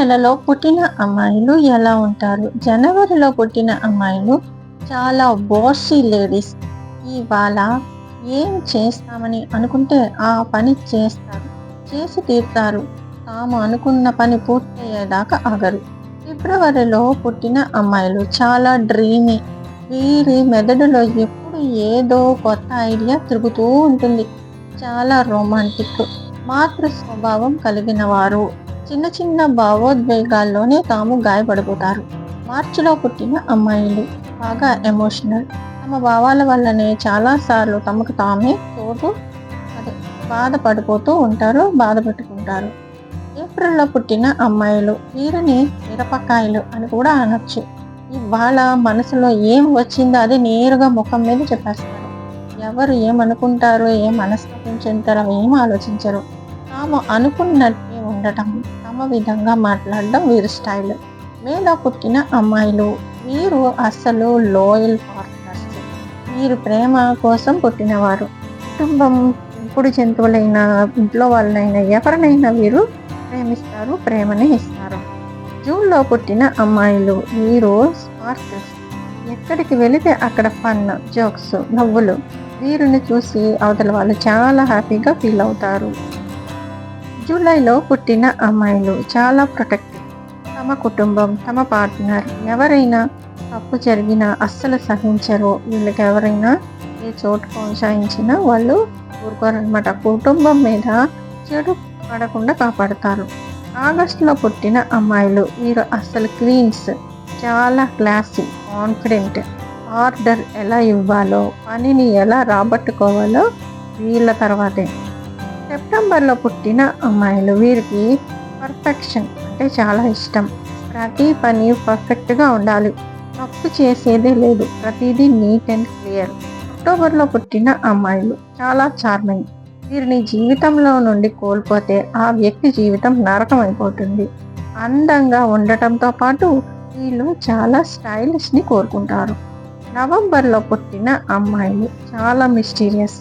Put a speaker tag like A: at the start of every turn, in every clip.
A: నెలలో పుట్టిన అమ్మాయిలు ఎలా ఉంటారు? జనవరిలో పుట్టిన అమ్మాయిలు చాలా బోసీ లేడీస్. ఇవాళ ఏం చేస్తామని అనుకుంటే ఆ పని చేస్తారు. చేసి తీరుతారు. తాము అనుకున్న పని పూర్తయ్యేదాకా ఆగరు. ఫిబ్రవరిలో పుట్టిన అమ్మాయిలు చాలా డ్రీమీ వీరి మెదడులో ఎప్పుడు ఏదో కొత్త ఐడియా తిరుగుతూ ఉంటుంది. చాలా రొమాంటిక్ మాతృ స్వభావం కలిగిన వారు. చిన్న చిన్న భావోద్వేగాల్లోనే తాము గాయపడిపోతారు. మార్చిలో పుట్టిన అమ్మాయిలు బాగా ఎమోషనల్. తమ భావాల వల్లనే చాలాసార్లు తమకు తామే చోటు అదే బాధపడిపోతూ ఉంటారు బాధ పెట్టుకుంటారు. ఏప్రిల్లో పుట్టిన అమ్మాయిలు వీరిని మిరపకాయలు అని కూడా అనొచ్చు. ఇవాళ మనసులో ఏం వచ్చిందో అది నేరుగా ముఖం మీద చెప్పేస్తారు. ఎవరు ఏమనుకుంటారో ఏం మనస్తత్వం చెందుతారో ఏం ఆలోచించరు. తాము అనుకున్నట్టే ఉండటం. తమ విధంగా మాట్లాడడం వీరి స్టైల్. మేలో పుట్టిన అమ్మాయిలు మీరు అసలు లోయల్ పార్ట్నర్స్. మీరు ప్రేమ కోసం పుట్టినవారు. కుటుంబం ఇప్పుడు జంతువులైన ఇంట్లో వాళ్ళైనా ఎవరినైనా వీరు ప్రేమిస్తారు ప్రేమని ఇస్తారు. జూన్లో పుట్టిన అమ్మాయిలు వీరు స్పార్క్స్ ఎక్కడికి వెళితే అక్కడ ఫన్ జోక్స్ నవ్వులు. వీరిని చూసి అవతల వాళ్ళు చాలా హ్యాపీగా ఫీల్ అవుతారు. జూలైలో పుట్టిన అమ్మాయిలు చాలా ప్రొటెక్టివ్ తమ కుటుంబం తమ పార్ట్నర్ ఎవరైనా తప్పు జరిగినా అస్సలు సహించరు. వీళ్ళకి ఎవరైనా ఏ చోటు కొనసాగించినా వాళ్ళు ఊరుకోరనమాట కుటుంబం మీద చెడు పడకుండా కాపాడతారు. ఆగస్టులో పుట్టిన అమ్మాయిలు వీరు అస్సలు క్వీన్స్. చాలా క్లాసీ కాన్ఫిడెంట్ ఆర్డర్ ఎలా ఇవ్వాలో పనిని ఎలా రాబట్టుకోవాలో వీళ్ళ తర్వాతే. సెప్టెంబర్లో పుట్టిన అమ్మాయిలు వీరికి పర్ఫెక్షన్ అంటే చాలా ఇష్టం. ప్రతి పని పర్ఫెక్ట్గా ఉండాలి. తప్పు చేసేదే లేదు. ప్రతిదీ నీట్ అండ్ క్లియర్. అక్టోబర్లో పుట్టిన అమ్మాయిలు చాలా చార్మింగ్. వీరిని జీవితంలో నుండి కోల్పోతే ఆ వ్యక్తి జీవితం నరకం అయిపోతుంది అందంగా ఉండటంతో పాటు వీళ్ళు చాలా స్టైలిష్ని కోరుకుంటారు. నవంబర్లో పుట్టిన అమ్మాయిలు చాలా మిస్టీరియస్.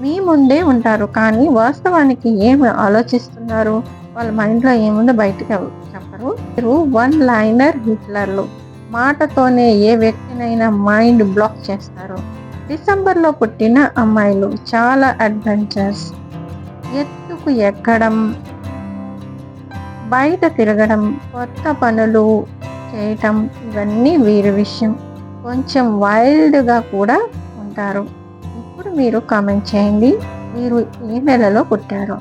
A: మీ ముందే ఉంటారు కానీ వాస్తవానికి ఏమి ఆలోచిస్తున్నారు? వాళ్ళ మైండ్లో ఏముందో బయటకు చెప్పరు. మీరు వన్ లైనర్ హిట్లర్లు. మాటతోనే ఏ వ్యక్తినైనా మైండ్ బ్లాక్ చేస్తారు. డిసెంబర్లో పుట్టిన అమ్మాయిలు చాలా అడ్వెంచర్స్. ఎత్తుకు ఎక్కడం బయట తిరగడం కొత్త పనులు చేయటం ఇవన్నీ వీరి విషయం. కొంచెం వైల్డ్గా కూడా ఉంటారు. మీరు కామెంట్ చేయండి. మీరు ఏ నెలలో పుట్టారో.